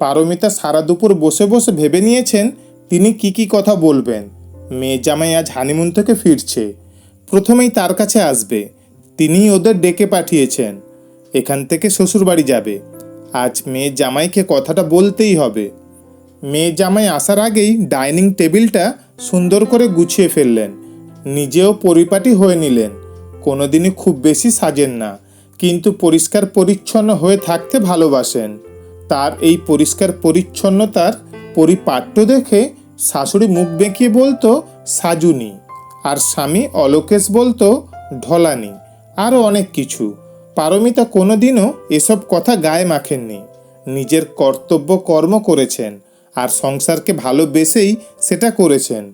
পারমিতা সারা দুপুর বসে বসে ভেবে নিয়েছেন তিনি কি কি কথা বলবেন। মেয়ে জামাই আজ হানিমুন থেকে ফিরছে। প্রথমেই তার কাছে আসবে। তিনিই ওদের ডেকে পাঠিয়েছেন। এখান থেকে শ্বশুরবাড়ি যাবে। আজ মেয়ে জামাইকে কথাটা বলতেই হবে। মেয়ে জামাই আসার আগেই ডাইনিং টেবিলটা সুন্দর করে গুছিয়ে ফেললেন। নিজেও পরিপাটি হয়ে নিলেন। কোনোদিনই খুব বেশি সাজেন না। কিন্তু পরিষ্কার পরিচ্ছন্ন হয়ে থাকতে ভালোবাসেন। তার এই পরিষ্কার পরিচ্ছন্নতার পরিপাট্য দেখে শাশুড়ি মুখ বেঁকিয়ে বলতো, সাজুনি। আর স্বামী অলোকেশ বলতো, ঢলানি। আরও অনেক কিছু। পারমিতা কোনোদিনও এসব কথা গায়ে মাখেননি। নিজের কর্তব্য কর্ম করেছেন আর সংসারকে ভালোবেসেই সেটা করেছেন।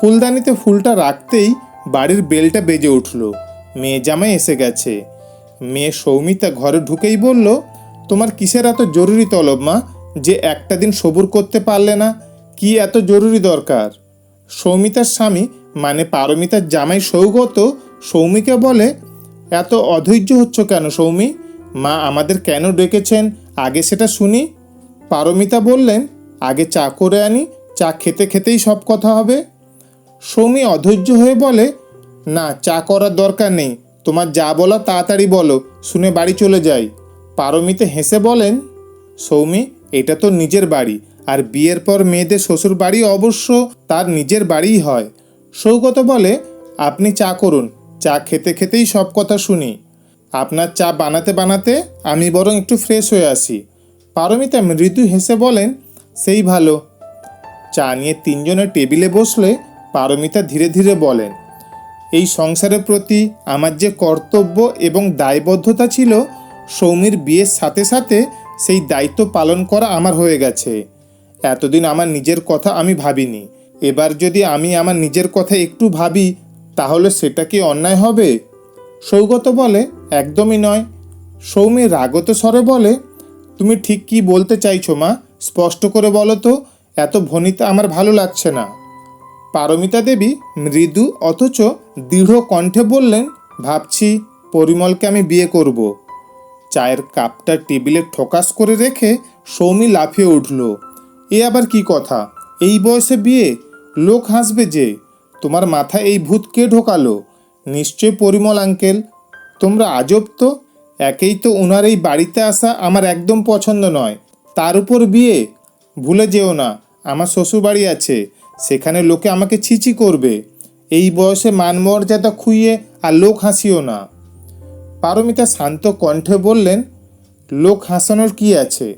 ফুলদানিতে ফুলটা রাখতেই বাড়ির বেলটা বেজে উঠল। মেয়ে জামাই এসে গেছে। মেয়ে সৌমিতা ঘরে ঢুকেই বলল তোমার কিসের এত জরুরি তলব, মা? যে একটা দিন সবুর করতে পারলে না, কি এত জরুরি দরকার? সৌমিতার স্বামী মানে পারমিতার জামাই সৌগত, সৌমিকে বলে, এত অধৈর্য হচ্ছ কেন সৌমি? মা আমাদের কেন ডেকেছেন? আগে সেটা শুনি। পারমিতা বললেন, আগে চা করে আনি, চা খেতে খেতেই সব কথা হবে। সৌমি অধৈর্য হয়ে বলে, না, চা করার দরকার নেই। তোমার যা বলা তাড়াতাড়ি বলো, শুনে বাড়ি চলে যাই। পারমিতে হেসে বলেন, সৌমি, এটা তো নিজের বাড়ি, আর বিয়ের পর মেয়েদের শ্বশুর বাড়ি অবশ্য তার নিজের বাড়িই হয়। সৌগত বলে, আপনি চা করুন, চা খেতে খেতেই সব কথা শুনি। আপনার চা বানাতে বানাতে আমি বরং একটু ফ্রেশ হয়ে আসি। পারমিতা মৃদু হেসে বলেন, সেই ভালো। চা নিয়ে তিনজনের টেবিলে বসলে পারমিতা ধীরে ধীরে বলেন, এই সংসারের প্রতি আমার যে কর্তব্য এবং দায়বদ্ধতা ছিল সৌমির বিয়ের সাথে সাথে সেই দায়িত্ব পালন করা আমার হয়ে গেছে। এতদিন আমার নিজের কথা আমি ভাবিনি। এবার যদি আমি আমার নিজের কথা একটু ভাবি, তাহলে সেটা কি অন্যায় হবে? সৌগত বলে, একদমই নয়। সৌমি রাগত স্বরে বলে, তুমি ঠিক কি বলতে চাইছো মা? স্পষ্ট করে বলো তো, এত ভনিতা আমার ভালো লাগছে না। পারমিতা দেবী মৃদু অথচ দৃঢ় কণ্ঠে বললেন, ভাবছি পরিমলকে আমি বিয়ে করব। চায়ের কাপটা টেবিলে ঠোকাস করে রেখে সৌমি লাফিয়ে উঠল। এ আবার কি কথা? এই বয়সে বিয়ে? লোক হাসবে যে। তোমার মাথায় এই ভূত কে ঢোকালো? নিশ্চয় পরিমল আঙ্কেল। তোমরা আজব তো? একেই তো ওনার এই বাড়িতে আসা আমার একদম পছন্দ নয়। তার উপর বিয়ে? ভুলে যেও না, আমার শ্বশুরবাড়ি আছে। সেখানে লোকে আমাকে ছিচি করবে। এই বয়সে মানমর্যাদা খুইয়ে আর লোক হাসিও না। পারমিতা শান্ত কণ্ঠে বললেন, লোক হাসানোর কি আছে?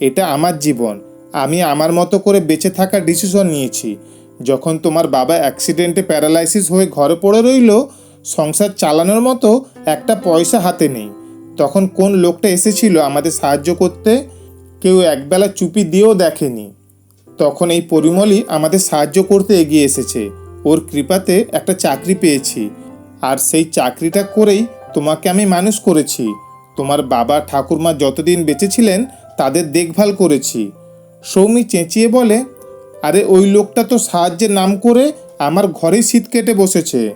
এটা আমার জীবন। আমি আমার মতো করে বেঁচে থাকার ডিসিশন নিয়েছি। যখন তোমার বাবা অ্যাক্সিডেন্টে প্যারালাইসিস হয়ে ঘরে পড়ে রইল, সংসার চালানোর মতো একটা পয়সা হাতে নেই। তখন কোন লোকটা এসেছিল আমাদের সাহায্য করতে? কেউ একবেলা চুপি দিয়েও দেখেনি। তখন এই পরিমলই আমাদের সাহায্য করতে এগিয়ে এসেছে। ওর কৃপাতে একটা চাকরি পেয়েছি। আর সেই চাকরিটা করেই তোমাকে আমি মানুষ করেছি। তোমার বাবা ঠাকুরমা যতদিন বেঁচে ছিলেন, তাদের দেখভাল করেছি। সৌমি চেঁচিয়ে বলে, আরে, ওই লোকটা তো সাহায্যের নাম করে আমার ঘরেই শীত কেটে বসেছে।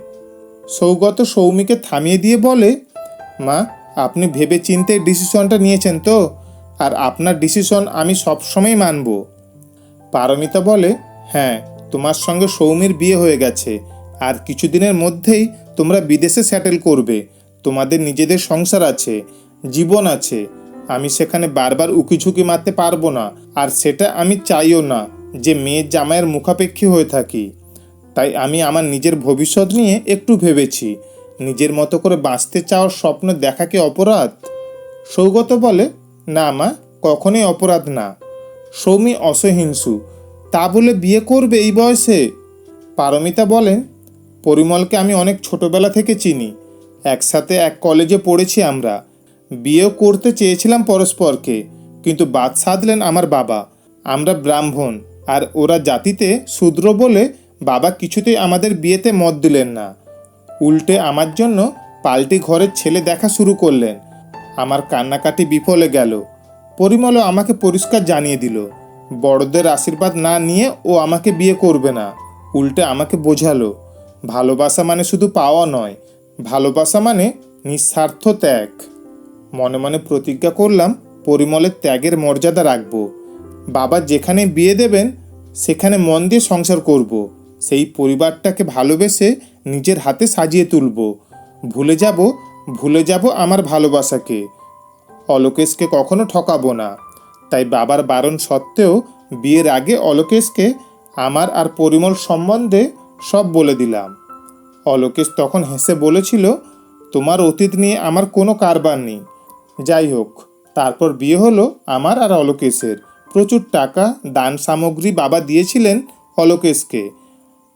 সৌগত সৌমিকে থামিয়ে দিয়ে বলে, মা, আপনি ভেবে চিন্তে ডিসিশনটা নিয়েছেন তো, আর আপনার ডিসিশন আমি সবসময় মানব। পারমিতা বলে হ্যাঁ তোমার সঙ্গে সৌমির বিয়ে হয়ে গেছে, আর কিছুদিনের মধ্যেই তোমরা বিদেশে সেটেল করবে। তোমাদের নিজেদের সংসার আছে, জীবন আছে। আমি সেখানে বারবার উকিঝুঁকি মারতে পারব না, আর সেটা আমি চাইও না যে মেয়ের জামাইয়ের মুখাপেক্ষী হয়ে থাকি। তাই আমি আমার নিজের ভবিষ্যৎ নিয়ে একটু ভেবেছি। নিজের মতো করে বাঁচতে চাওয়ার স্বপ্ন দেখা কি অপরাধ? সৌগত বলে, না মা, কখনোই অপরাধ না। সৌমি অসহিংসু, তা বলে বিয়ে করবে এই বয়সে? পারমিতা বলেন পরিমলকে আমি অনেক ছোটবেলা থেকে চিনি। একসাথে এক কলেজে পড়েছি আমরা। বিয়েও করতে চেয়েছিলাম পরস্পরকে, কিন্তু বাদ সাধলেন আমার বাবা। আমরা ব্রাহ্মণ, আর ওরা জাতিতে শূদ্র বলে বাবা কিছুতেই আমাদের বিয়েতে মত দিলেন না। উল্টে আমার জন্য পাল্টি ঘরের ছেলে দেখা শুরু করলেন। আমার কান্নাকাটি বিফলে গেল। পরিমলও আমাকে পরিষ্কার জানিয়ে দিল, বড়দের আশীর্বাদ না নিয়ে ও আমাকে বিয়ে করবে না। উল্টে আমাকে বোঝালো, ভালোবাসা মানে শুধু পাওয়া নয় ভালোবাসা মানে নিঃস্বার্থ ত্যাগ। মনে মনে প্রতিজ্ঞা করলাম, পরিমলের ত্যাগের মর্যাদা রাখব। বাবা যেখানে বিয়ে দেবেন, সেখানে মন দিয়ে সংসার করব। সেই পরিবারটাকে ভালোবেসে নিজের হাতে সাজিয়ে তুলব। ভুলে যাব ভুলে যাব আমার ভালোবাসাকে। অলোকেশকে কখনো ঠকাবো না। তাই বাবার বারণ সত্ত্বেও বিয়ের আগে অলোকেশকে আমার আর পরিমল সম্বন্ধে সব বলে দিলাম। অলোকেশ তখন হেসে বলেছিল, তোমার অতীত নিয়ে আমার কোনো কারবার নেই। যাই হোক, তারপর বিয়ে হলো আমার আর অলোকেশের। প্রচুর টাকা, দান সামগ্রী বাবা দিয়েছিলেন অলোকেশকে।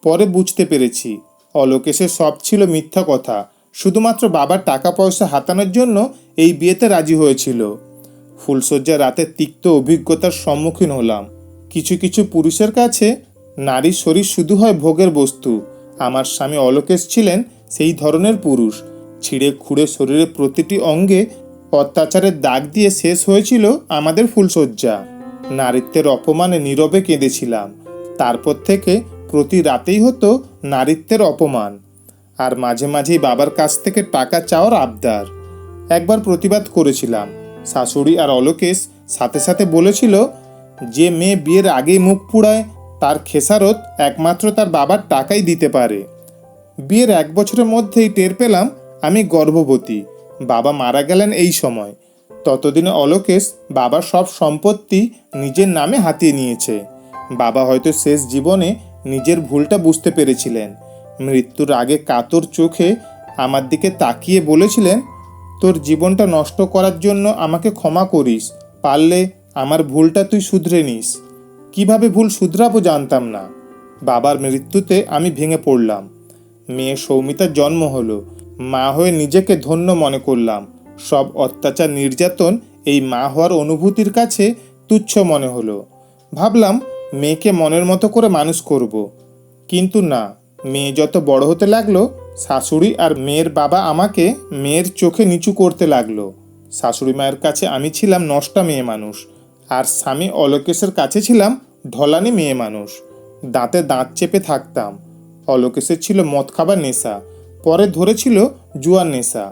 পরে বুঝতে পেরেছি, অলোকেশের সব ছিল মিথ্যা কথা। শুধুমাত্র বাবার টাকা পয়সা হাতানোর জন্য এই বিয়েতে রাজি হয়েছিল। ফুলসজ্জা রাতে তিক্ত অভিজ্ঞতার সম্মুখীন হলাম। কিছু কিছু পুরুষের কাছে নারীর শরীর শুধু হয় ভোগের বস্তু। আমার স্বামী অলোকেশ ছিলেন সেই ধরনের পুরুষ। ছিঁড়ে খুঁড়ে শরীরের প্রতিটি অঙ্গে অত্যাচারের দাগ দিয়ে শেষ হয়েছিল আমাদের ফুলসজ্জা নারীত্বের অপমানে নীরবে কেঁদেছিলাম। তারপর থেকে প্রতি রাতেই হতো নারীত্বের অপমান। আর মাঝে মাঝেই বাবার কাছ থেকে টাকা চাওয়ার আবদার। একবার প্রতিবাদ করেছিলাম। শাশুড়ি আর অলোকেশ সাথে সাথে বলেছিল, যে মেয়ে বিয়ের আগেই মুখ পুড়ায় তার খেসারত একমাত্র তার বাবার টাকাই দিতে পারে। বিয়ের এক বছরের মধ্যেই টের পেলাম আমি গর্ভবতী। বাবা মারা গেলেন এই সময়। ততদিনে অলোকেশ বাবার সব সম্পত্তি নিজের নামে হাতিয়ে নিয়েছে। বাবা হয়তো শেষ জীবনে নিজের ভুলটা বুঝতে পেরেছিলেন। মৃত্যুর আগে কাতর চোখে আমার দিকে তাকিয়ে বলেছিলেন, তোর জীবনটা নষ্ট করার জন্য আমাকে ক্ষমা করিস, পারলে আমার ভুলটা তুই শুধরে নিস। কীভাবে ভুল শুধরাবো জানতাম না। বাবার মৃত্যুতে আমি ভেঙে পড়লাম। মেয়ে সৌমিতার জন্ম হলো। মা হয়ে নিজেকে ধন্য মনে করলাম। সব অত্যাচার নির্যাতন এই মা হওয়ার অনুভূতির কাছে তুচ্ছ মনে হলো। ভাবলাম, মেয়েকে মনের মতো করে মানুষ করব। কিন্তু না, মেয়ে যত বড় হতে লাগল, শাশুড়ি আর মেয়ের বাবা আমাকে মেয়ের চোখে নিচু করতে লাগল। শাশুড়ি মায়ের কাছে আমি ছিলাম নষ্টা মেয়ে মানুষ। আর স্বামী অলোকেশের কাছে ছিলাম, ঢলানি মেয়ে মানুষ। দাঁতে দাঁত চেপে থাকতাম। অলোকেশের ছিল মদ খাবার নেশা, পরে ধরেছিল জুয়ার নেশা।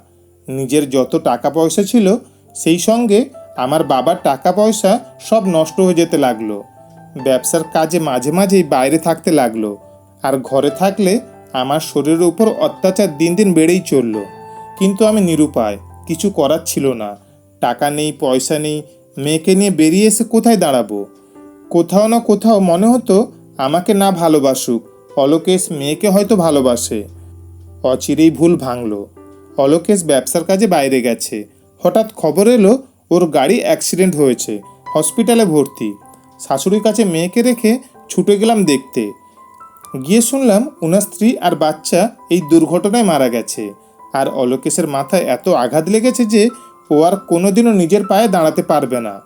নিজের যত টাকা পয়সা ছিল, সেই সঙ্গে আমার বাবার টাকা পয়সা সব নষ্ট হয়ে যেতে লাগল। ব্যবসার কাজে মাঝে মাঝেই বাইরে থাকতে লাগল। আর ঘরে থাকলে আমার শরীরের উপর অত্যাচার দিন দিন বেড়েই চলল। কিন্তু আমি নিরুপায়, কিছু করার ছিল না। টাকা নেই, পয়সা নেই মেয়েকে নিয়ে বেরিয়ে এসে কোথায় দাঁড়াবো? কোথাও না কোথাও মনে হতো আমাকে না ভালোবাসুক, অলোকেশ মেয়েকে হয়তো ভালোবাসে। অচিরেই ভুল ভাঙল। অলোকেশ ব্যবসার কাজে বাইরে গেছে। হঠাৎ খবর এলো, ওর গাড়ি অ্যাক্সিডেন্ট হয়েছে, হসপিটালে ভর্তি। শাশুড়ির কাছে মেয়েকে রেখে ছুটে গেলাম দেখতে। গিয়ে শুনলাম ওনার স্ত্রী আর বাচ্চা এই দুর্ঘটনায় মারা গেছে। আর অলোকেশের মাথায় এত আঘাত লেগেছে যে ও আর কোনোদিনও নিজের পায়ে দাঁড়াতে পারবে না।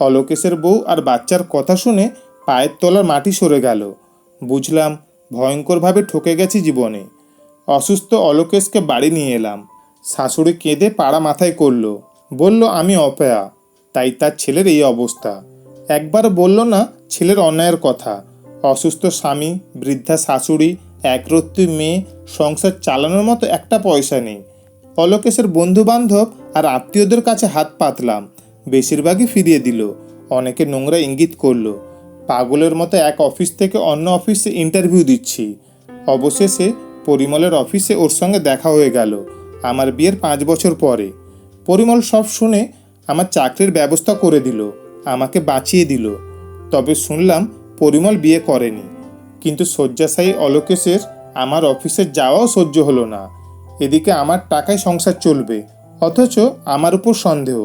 অলোকেশের বউ আর বাচ্চার কথা শুনে পায়ের তলার মাটি সরে গেল। বুঝলাম ভয়ঙ্করভাবে ঠকে গেছি জীবনে। অসুস্থ অলোকেশকে বাড়ি নিয়ে এলাম। শাশুড়ি কেঁদে পাড়া মাথায় করল। বলল, আমি অপয়া। তাই তার ছেলের এই অবস্থা। একবার বলল, না, ছেলের অন্যায়ের কথা। অসুস্থ স্বামী, বৃদ্ধা শাশুড়ি, একরত্তি মেয়ে, সংসার চালানোর মতো একটা পয়সা নেই। অলোকেশের বন্ধু বান্ধব আর আত্মীয়দের কাছে হাত পাতলাম, বেশিরভাগই ফিরিয়ে দিল, অনেকে নোংরা ইঙ্গিত করল। পাগলের মতো এক অফিস থেকে অন্য অফিসে ইন্টারভিউ দিচ্ছি। অবশেষে পরিমলের অফিসে ওর সঙ্গে দেখা হয়ে গেল, আমার বিয়ের পাঁচ বছর পরে। পরিমল সব শুনে আমার চাকরির ব্যবস্থা করে দিল, আমাকে বাঁচিয়ে দিল। তবে শুনলাম পরিমল বিয়ে করেনি, কিন্তু শয্যাশায়ী অলোকেশের আমার অফিসে যাওয়াও সহ্য হলো না। এদিকে আমার টাকায় সংসার চলবে, অথচ আমার উপর সন্দেহ।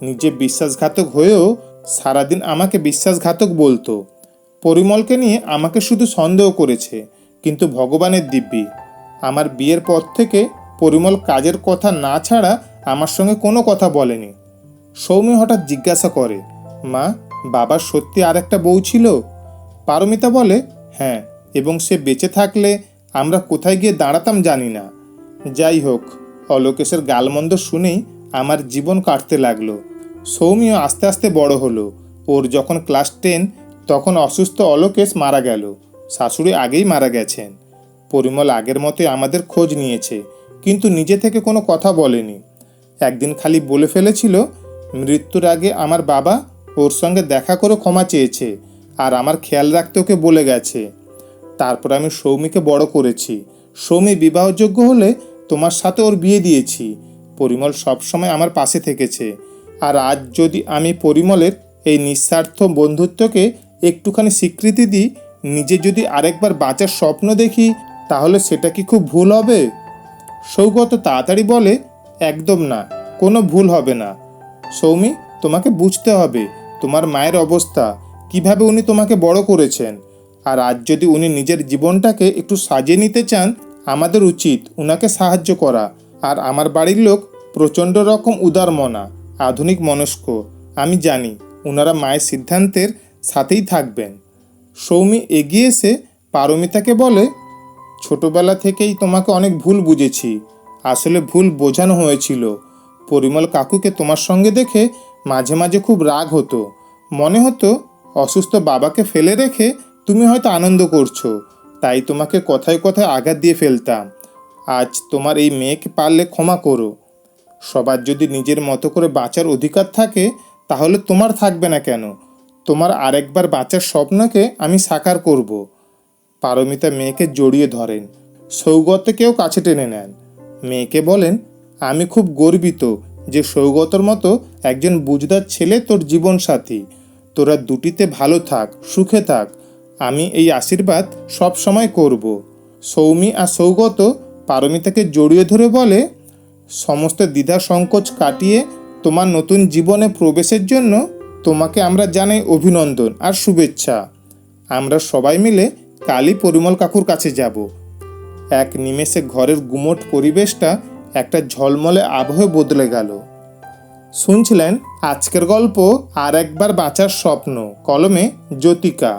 নিজে বিশ্বাসঘাতক হয়েও সারাদিন আমাকে বিশ্বাসঘাতক বলতো। পরিমলকে নিয়ে আমাকে শুধু সন্দেহ করেছে, কিন্তু ভগবানের দিব্যি। আমার বিয়ের পর থেকে পরিমল কাজের কথা না ছাড়া আমার সঙ্গে কোনো কথা বলেনি। সৌমি হঠাৎ জিজ্ঞাসা করে, মা, বাবার সত্যি আর একটা বউ ছিল? পারমিতা বলে হ্যাঁ এবং সে বেঁচে থাকলে আমরা কোথায় গিয়ে দাঁড়াতাম জানি না। যাই হোক অলোকেশের গালমন্দ শুনেই আমার জীবন কাটতে লাগল। সৌমিও আস্তে আস্তে বড় হলো। ওর যখন ক্লাস টেন, তখন অসুস্থ অলোকেশ মারা গেল। শাশুড়ি আগেই মারা গেছেন। পরিমল আগের মতোই আমাদের খোঁজ নিয়েছে, কিন্তু নিজে থেকে কোনো কথা বলেনি। একদিন খালি বলে ফেলেছিল, মৃত্যুর আগে আমার বাবা ওর সঙ্গে দেখা করে ক্ষমা চেয়েছে আর আমার খেয়াল রাখতে ওকে বলে গেছে। তারপর আমি সৌমিকে বড় করেছি। সৌমি বিবাহযোগ্য হলে তোমার সাথে ওর বিয়ে দিয়েছি। পরিমল সবসময় আমার পাশে থেকেছে। আর আজ যদি আমি পরিমলের এই নিঃস্বার্থ বন্ধুত্বকে একটুখানি স্বীকৃতি দিই, নিজে যদি আরেকবার বাঁচার স্বপ্ন দেখি, তাহলে সেটা কি খুব ভুল হবে? সৌগত তাড়াতাড়ি বলে, একদম না, কোনো ভুল হবে না। সৌমি, তোমাকে বুঝতে হবে, তোমার মায়ের অবস্থা, কীভাবে উনি তোমাকে বড় করেছেন। আর আজ যদি উনি নিজের জীবনটাকে একটু সাজিয়ে নিতে চান আমাদের উচিত উনাকে সাহায্য করা। আর আমার বাড়ির লোক প্রচণ্ড রকম উদার মনা আধুনিক মনস্ক। আমি জানি ওনারা মায়ের সিদ্ধান্তের সাথেই থাকবেন। সৌমি এগিয়ে এসে পারমিতাকে বলে, ছোটবেলা থেকেই তোমাকে অনেক ভুল বুঝেছি। আসলে ভুল বোঝানো হয়েছিল। পরিমল কাকুকে তোমার সঙ্গে দেখে মাঝে মাঝে খুব রাগ হতো। মনে হতো অসুস্থ বাবাকে ফেলে রেখে তুমি হয়তো আনন্দ করছ। তাই তোমাকে কথায় কথায় আঘাত দিয়ে ফেলতাম। আজ তোমার এই মেয়েকে পারলে ক্ষমা করো। সবার যদি নিজের মতো করে বাঁচার অধিকার থাকে, তাহলে তোমার থাকবে না কেন? তোমার আরেকবার বাঁচার স্বপ্নকে আমি সাকার করব। পারমিতা মেয়েকে জড়িয়ে ধরেন। সৌগতকেও কাছে টেনে নেন। মেয়েকে বলেন, আমি খুব গর্বিত যে সৌগতর মতো একজন বুঝদার ছেলে তোর জীবন সাথী তোরা দুটিতে ভালো থাক, সুখে থাক আমি এই আশীর্বাদ সব সময় করব। সৌমি আর সৌগত পারমিতাকে জড়িয়ে ধরে বলে, সমস্ত দ্বিধা সংকোচ কাটিয়ে তোমার নতুন জীবনে প্রবেশের জন্য তোমাকে আমরা জানাই অভিনন্দন আর শুভেচ্ছা। আমরা সবাই মিলে কালী পরিমল কাকুর কাছে যাব। এক নিমেষে ঘরের গুমোট পরিবেশটা একটা ঝলমলে আবহে বদলে গেল। শুনছিলেন আজকের গল্প আর একবার বাঁচার স্বপ্ন, কলমে জ্যোতিকা।